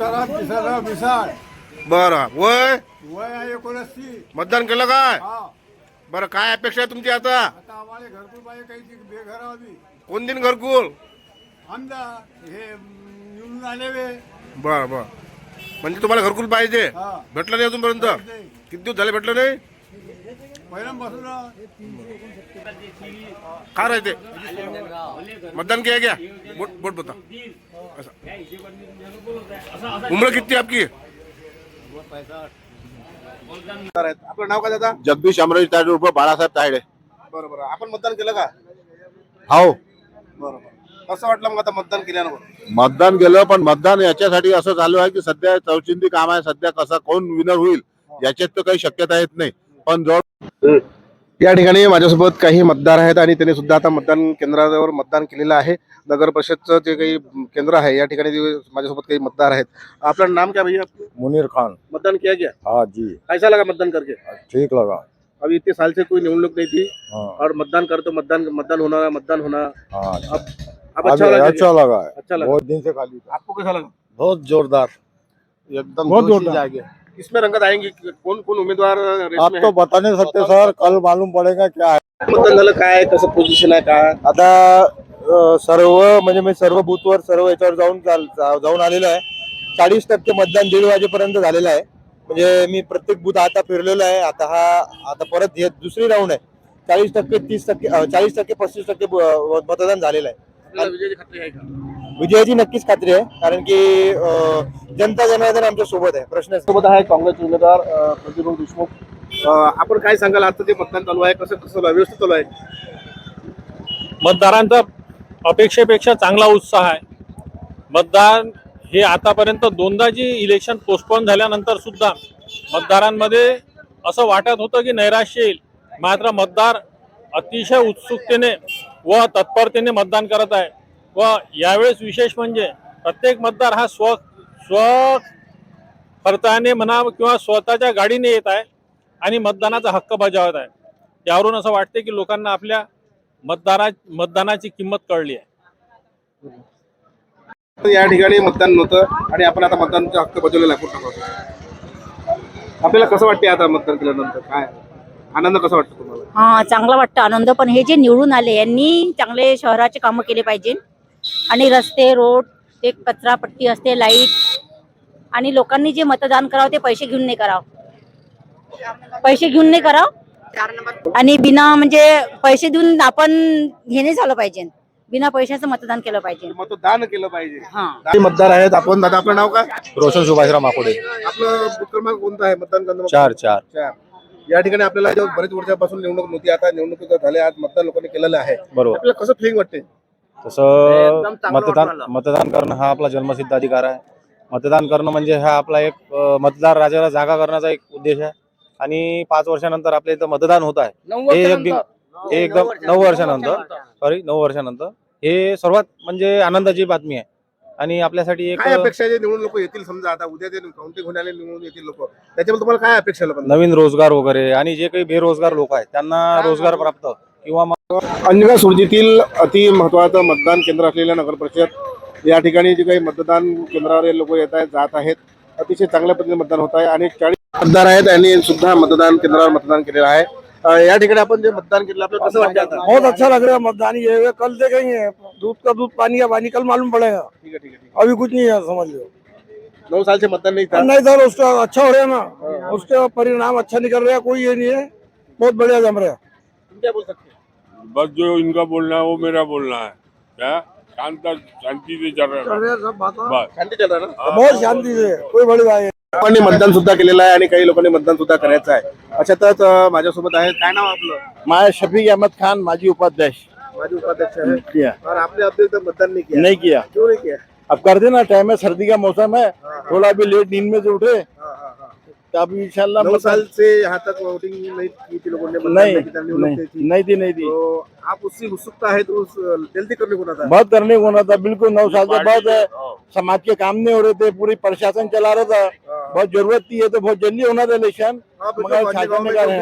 तुकाराम किसनराव मिसाळ. बरं. वय? वय आहे एकोणऐंशी मतदान केलं काय? हा. बरं काय अपेक्षा आहे तुमची आता? आता आम्हाला घरकुल पाहिजे काही बेघर हवी कोण दिन घरकुल? आमदार हे अं, निवडून आले वे. बर बर. म्हणजे तुम्हाला घरकुल पाहिजे. हा. भेटलं नाही अजूनपर्यंत? किती दिवस झाले भेटलं नाही? काय राहते मतदान किया क्या बोट बोट बता. ऐसा उम्र किती आपकी? आपलं नाव काय दादा? जगदीश अमराज तायडे उर्फ बाळासाहेब तायडे. बरं बरं आपण मतदान केलं का? हो. बरोबर. कसं वाटलं मग आता मतदान केल्यानं मतदान केलं पण मतदान याच्यासाठी असं झालं आहे की सध्या चौचिंदी काम आहे सध्या कसा कोण विनर होईल याच्यात तर काही शक्यता येत नाही. पण जवळ या ठिकाणी माझ्यासोबत काही मतदार आहेत आणि त्यांनी सुद्धा आता मतदान केंद्रावर मतदान केलेलं आहे. नगर परिषदचं जे काही केंद्र आहे या ठिकाणी जे माझ्यासोबत काही मतदार आहेत. आपलं नाम क्या भैया? मुनीर खान. मतदान किया गया? हाँ जी. कैसा लगा मतदान करके? ठीक लगा. अभी इतने साल से कोई निवडणूक नहीं थी हाँ. और मतदान कर तो मतदान मतदान होना मतदान होना। हाँ अब अब अच्छा लगा अच्छा लगा अच्छा लगा। बहुत दिन से खाली था। आपको कैसा लगा? बहुत जोरदार। एकदम बहुत जोरदार। किसमें रंगत आएंगे? कौन कौन उमेदवार आप में तो है? बता नहीं सकते सर। कल मालूम पड़ेगा क्या है। मतदान झालं काय कसं पोझिशन आहे काय आता अ, सर्व म्हणजे मी सर्व बूथवर सर्व याच्यावर जाऊन चाल- जा- जाऊन आलेलो आहे. चाळीस टक्के मतदान दीड वाजेपर्यंत झालेलं आहे. म्हणजे मी प्रत्येक बूथ आता फिरलेलो आहे. आता हा आता परत हे दुसरी राऊंड आहे. चाळीस टक्के तीस टक्के चाळीस टक्के पस्तीस टक्के ब- मतदान झालेलं आहे. आपल्याला विजयाची खात्री आहे का? विजयाची नक्कीच खात्री आहे कारण की जनता जनार्दन आमच्यासोबत आहे प्रश्न सोबत आहे काँग्रेस उमेदवार अं, प्रतिभाऊ देशमुख. आपण काय सांगाल आता जे मतदान चालू आहे कसं कसं चालू आहे? व्यवस्थित चालू आहे? मतदारांचा अपेक्षेपेक्षा चांगला उत्साह आहे. मतदान हे आतापर्यंत दोनदा जी इलेक्शन पोस्टपोन झाल्यानंतर सुद्धा मतदारांमध्ये असं वाटत होतं की नैराश्य येईल. मात्र मतदार अतिशय उत्सुकतेने व तत्परतेने मतदान करत आहे. व यावेळेस विशेष म्हणजे प्रत्येक मतदार हा स्व स्व खर्चाने म्हणा किंवा स्वतःच्या गाडीने येत आहे आणि मतदानाचा हक्क बजावत आहे. यावरून असं वाटते की लोकांना आपल्या मतदारा मतदानाची किंमत कळली आहे. या ठिकाणी मतदान नव्हतं आणि आपण आता मतदानाचा हक्क बजावलेला आहे. पूर्ण आपल्याला कसं वाटते आता मतदान केल्यानंतर? काय? आनंद कसा वाटतो तुम्हाला? हा चांगला वाटतं आनंद. पण हे जे निवडून आले यांनी चांगले शहराचे कामं केले पाहिजे. आणि रस्ते रोड ते कचरा पट्टी असते लाइट. आणि लोकांनी जे मतदान करावं ते पैसे घेऊन नाही करावं. पैसे घेऊन नाही करावं. आणि बिना म्हणजे पैसे देऊन आपण हे नाही झालं पाहिजे. बिना पैशाचं मतदान केलं पाहिजे. मतदान केलं पाहिजे. हा. मतदार आहेत. आपण दादा आपलं नाव काय? रोशन सुभाषराव माकोडे. आपलं क्रमांक कोणता आहे? मतदान चार चार. चार. या ठिकाणी आपल्याला बरेच वर्षापासून निवडणूक नव्हती आता निवडणूक झाल्या. आज मतदान लोकांनी केलेलं आहे. बरोबर. आपल्याला कसं फिलिंग वाटते तसं मतदान. मतदान करणं हा आपला जन्मसिद्ध अधिकार आहे. मतदान करणं म्हणजे हा आपला एक मतदार राजाला जागा करण्याचा एक उद्देश आहे. आणि पाच वर्षानंतर आपल्या इथं मतदान होत आहे. हे हे एकदम नऊ वर्षानंतर. सॉरी नऊ वर्षानंतर. हे सर्वात म्हणजे आनंदाची बातमी आहे. आणि आपल्यासाठी एक काय अपेक्षा आहे जे निवडून लोक येतील? समजा आता उद्या ते काउंटिंग होण्याला निवडून येतील लोक. त्याच्याबद्दल तुम्हाला काय अपेक्षा नवीन रोजगार वगैरे आणि जे काही बेरोजगार लोक आहेत त्यांना रोजगार प्राप्त. किंवा मग अंजगा सुरजीतील अति महत्वाचं मतदान केंद्र असलेल्या नगर परिषद या ठिकाणी जे काही मतदान केंद्रावर लोक येत आहेत जात आहेत अतिशय चांगल्या पद्धतीने मतदान होत आहे आणि चाळीस मतदार आहेत यांनी सुद्धा मतदान केंद्रावर मतदान केलेलं आहे. या ठिकाणी आपण जे मतदान केलं आपल्याला कसं वाटतं आता? बहुत अच्छा लग रहा है मतदान ये कल देखेंगे दूध का दूध पानी का पानी कल मालूम पड़ेगा। ठीक है ठीक है ठीक अभी कुछ नहीं है समझ लो। है नौ साल से मतदान नहीं था। नहीं सर उसका अच्छा हो रहा है ना उसके परिणाम अच्छा निकल रहा है कोई ये नहीं है बहुत बढ़िया जम रहा है। तुम क्या बोल सकते हैं? बस जो इनका बोलना है वो मेरा बोलना है। क्या? शांत शांति से चल रहा है। सब बात बस। शांती चल रहा है ना? बहुत शांति से कोई बड़ी बात है लोकांनी मतदान सुद्धा केलेलं आहे आणि काही लोकांनी मतदान सुद्धा करायचं आहे. अशातच अं, माझ्यासोबत आहे. काय नाव आपलं? मैं शफीक अहमद खान माजी उपाध्यक्ष. माझे उपाध्यक्ष आहे. किया. और आपने अभी तक मतदान नहीं किया? नहीं किया. क्यों नहीं किया? अब कर देना टाइम है सर्दी का मौसम है. थोड़ा भी लेट नींद में से उठे. हाँ, हाँ, हाँ। तो अब इंशाल्लाह नौ साल से यहाँ तक वोटिंग नहीं की थी लोगों ने नहीं नहीं नहीं नहीं थी। नहीं थी नहीं थी तो आप उसकी उत्सुकता है तो उस जल्दी करने को था? बहुत करने को ना था बिल्कुल नौ साल से बहुत समाज के काम नहीं हो रहे थे पूरी प्रशासन चला रहा था बहुत ज़रूरत थी है तो बहुत जल्दी होना था इलेक्शन हाँ, है, है, हाँ, है, हाँ, हैं,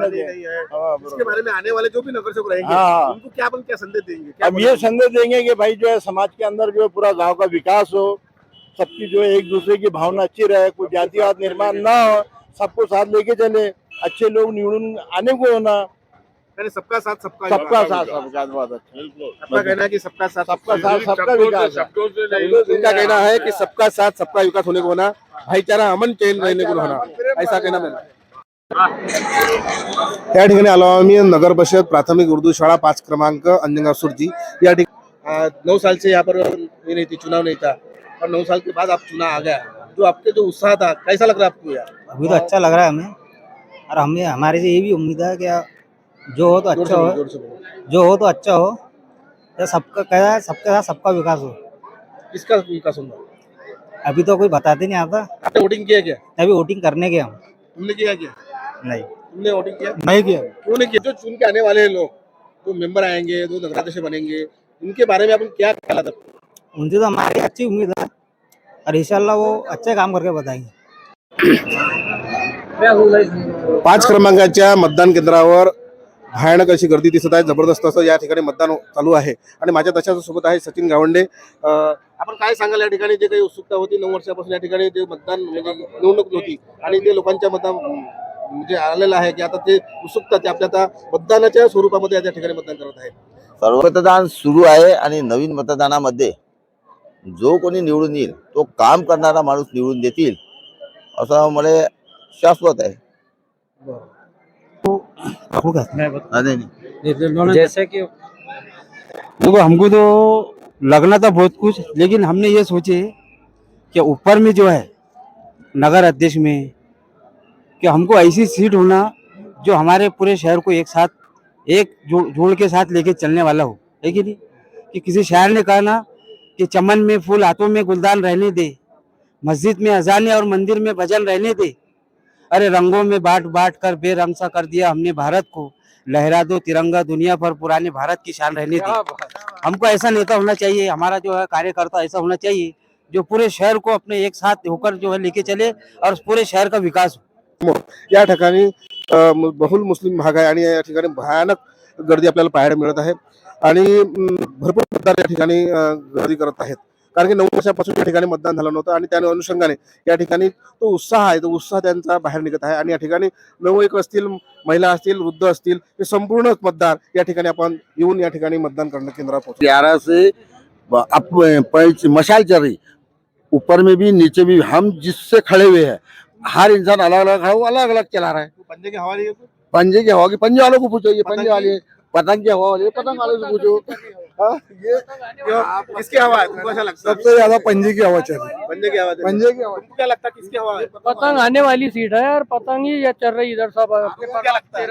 है, दे। है। हाँ, इसके बारे में आने वाले जो भी नगर सेवक रहेंगे हाँ, हाँ। उनको क्या क्या संदेश देंगे? अब ये संदेश देंगे कि भाई जो है समाज के अंदर जो है पूरा गाँव का विकास हो सबकी जो है एक दूसरे की भावना अच्छी रहे कोई जातिवाद निर्माण ना हो सबको साथ लेके चले अच्छे लोग निवडून आने को होना यानी सबका साथ सबका सबका साथ सबका बहुत अच्छा। आपका कहना है कि सबका साथ सबका साथ सबका विकास नहीं उनका कहना है कि सबका साथ सबका विकास होने को होना भाईचारा अमन चैन रहने को होना। ऐसा कहना मेरा या ठिकाणी आलो आम्ही नगर परिषद प्राथमिक उर्दू शाळा पाच क्रमांक अंजनगाव सुरजी या ठिकाणी नौ साल से यहाँ पर नहीं थी चुनाव नहीं था और नौ साल के बाद आप चुनाव आ गया। जो आपके जो उत्साह था कैसा लग रहा है आपको यार? अभी तो अच्छा लग रहा है हमें। और हमें हमारे से ये भी उम्मीद है कि जो हो तो अच्छा हो। जो हो तो अच्छा हो। या सबका कह है सबके साथ सबका विकास हो। किसका विकास होगा? अभी तो कोई बताते नहीं आता। आपने वोटिंग किया क्या? अभी वोटिंग करने के हम। तुमने किया क्या? नहीं। तुमने वोटिंग किया? नहीं किया। क्यों नहीं किया? जो चुन के आने वाले लोग जो मेंबर आएँगे जो नगराध्यक्ष बनेंगे उनके बारे में अपन क्या ख्याल आता उनसे तो हमारी अच्छी उम्मीद है। और इंशाल्लाह वो अच्छे काम करके बताएंगे। पाच क्रमांकाच्या मतदान केंद्रावर भयानक अशी गर्दी दिसत आहे. जबरदस्त असं या ठिकाणी मतदान चालू आहे. आणि माझ्या तशाच सोबत आहे सचिन गावंडे. आपण काय सांगाल या ठिकाणी? जे काही उत्सुकता होती नऊ वर्षापासून या ठिकाणी जे मतदान म्हणजे निवडणूक होती आणि ते लोकांच्या मतदान म्हणजे आलेलं आहे की आता ते उत्सुकता ते आपल्या आता मतदानाच्या स्वरूपामध्ये या ठिकाणी मतदान करत आहेत सर्व मतदान सुरू आहे आणि नवीन मतदानामध्ये जो कोणी निवडून येईल तो काम करणारा माणूस निवडून देतील असं मला शाश्वत आहे नाही, नाही. जैसे कि देखो हमको तो लगना था बहुत कुछ लेकिन हमने ये सोचे कि ऊपर में जो है नगर अध्यक्ष में कि हमको ऐसी सीट होना जो हमारे पूरे शहर को एक साथ एक जोड़ जोड़ के साथ लेके चलने वाला हो है कि नहीं कि किसी शहर ने कहा ना कि चमन में फूल हाथों में गुलदान रहने दे मस्जिद में अजाने और मंदिर में भजन रहने दे। अरे रंगों में बांट बांट कर बेरंग सा कर दिया हमने भारत को। लहरा दो तिरंगा दुनिया पर पुराने भारत की शान रहने दी। हमको ऐसा नेता होना चाहिए हमारा जो है कार्यकर्ता ऐसा होना चाहिए जो पूरे शहर को अपने एक साथ होकर जो है लेके चले और पूरे शहर का विकास हो। या ठिकाणी बहुल मुस्लिम भाग आहे आणि या ठिकाणी भयानक गर्दी आपल्याला पाहायला मिळत आहे. आणि भरपूर मतदार या ठिकाणी गर्दी करत आहेत. कारण की नऊ वर्षापासून या ठिकाणी मतदान झालं नव्हतं आणि त्या अनुषंगाने या ठिकाणी तो उत्साह आहे तो उत्साह त्यांचा बाहेर निघत आहे. आणि या ठिकाणी नवयुवक असतील महिला असतील वृद्ध असतील हे संपूर्ण मतदार या ठिकाणी आपण येऊन या ठिकाणी मतदान करणं केंद्रावर पोहोचले. ग्यारह से मशाल चल रही ऊपर में भी नीचे भी हम जिससे खड़े हुए हैं. हर इंसान अलग अलग खड़ा हुआ अलग अलग चला रहा है पंजे की हवा की पंजे वालों को पूछो ये पंजे वाले पतंग की हवा वाले पतंग वाले से पूछो। हाँ, ये किसकी हवा है? तुमको ऐसा लगता है? सबसे ज़्यादा पंजे की हवा चल रही पंजे की हवा पंजे की हवा। क्या लगता है किसकी हवा है? पतंग आने वाली सीट है और पतंग ही चल रही इधर सब क्या लगता है?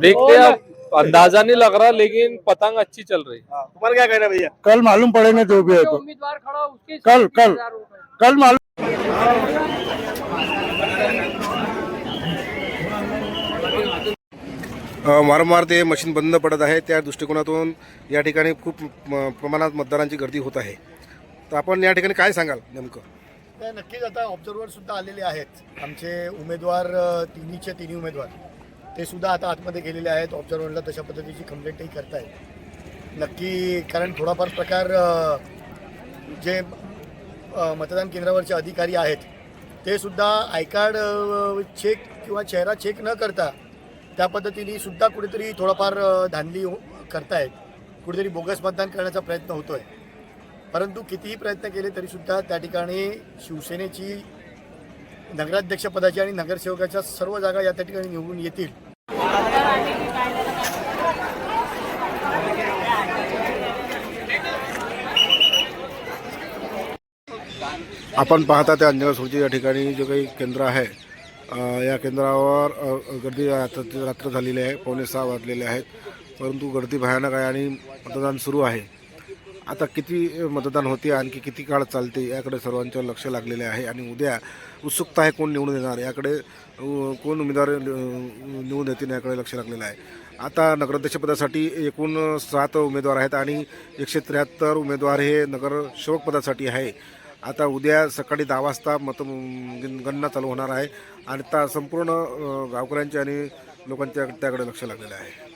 देखते अब अंदाज़ा नहीं लग रहा लेकिन पतंग अच्छी चल रही हाँ, तुम्हारा क्या कहना है भैया? कल मालूम पड़ेगा जो भी है तो। उम्मीदवार खड़ा कल कल कल मालूम वारंवार ते मशीन बंद पडत आहे. त्या दृष्टिकोनातून या ठिकाणी खूप म, प्रमाणात मतदारांची गर्दी होत आहे. तर आपण या ठिकाणी काय सांगाल नेमकं? नाही, नक्कीच आता ऑब्झर्वर सुद्धा आलेले आहेत. आमचे उमेदवार तिन्हीचे तिन्ही उमेदवार ते सुद्धा आता आतमध्ये गेलेले आहेत. ऑब्झर्वरला तशा पद्धतीची कंप्लेंटही करतायत. नक्की कारण थोडाफार प्रकार जे मतदान केंद्रावरचे अधिकारी आहेत ते सुद्धा आय कार्ड चेक किंवा चेहरा चेक न करता त्या पद्धतीने सुद्धा कुठेतरी थोडाफार धांदली हो- करतायत. कुठेतरी बोगस मतदान करण्याचा प्रयत्न होतोय. परंतु कितीही प्रयत्न केले तरी सुद्धा त्या ठिकाणी शिवसेनेची नगराध्यक्षपदाची आणि नगरसेवकाच्या सर्व जागा या त्या ठिकाणी निवडून येतील. आपण पाहता त्या अंजनासोची या ठिकाणी जे काही केंद्र आहे या केंद्रावर गर्दी रात्र रात्र झालेली आहे. पावणे सहा वाजलेले आहेत. परंतु गर्दी भयानक आहे आणि मतदान सुरू आहे. आता किती मतदान होते आणखी किती काळ चालते याकडे सर्वांचं लक्ष लागलेले आहे आणि उद्या उत्सुकता आहे कोण निवडून येणार याकडे कोण उमेदवार निवडून येतील याकडे लक्ष लागलेलं आहे. आता नगराध्यक्षपदासाठी एकूण सात उमेदवार आहेत आणि एकशे त्र्याहत्तर उमेदवार हे नगरसेवक पदासाठी आहे. आता उद्या सकाळी दहा वाजता मत गणना चालू होणार आहे. आणि त्या संपूर्ण गावकऱ्यांच्या गावकऱ्यांचे आणि लोकांच्या त्याकडे लक्ष लागलेलं आहे.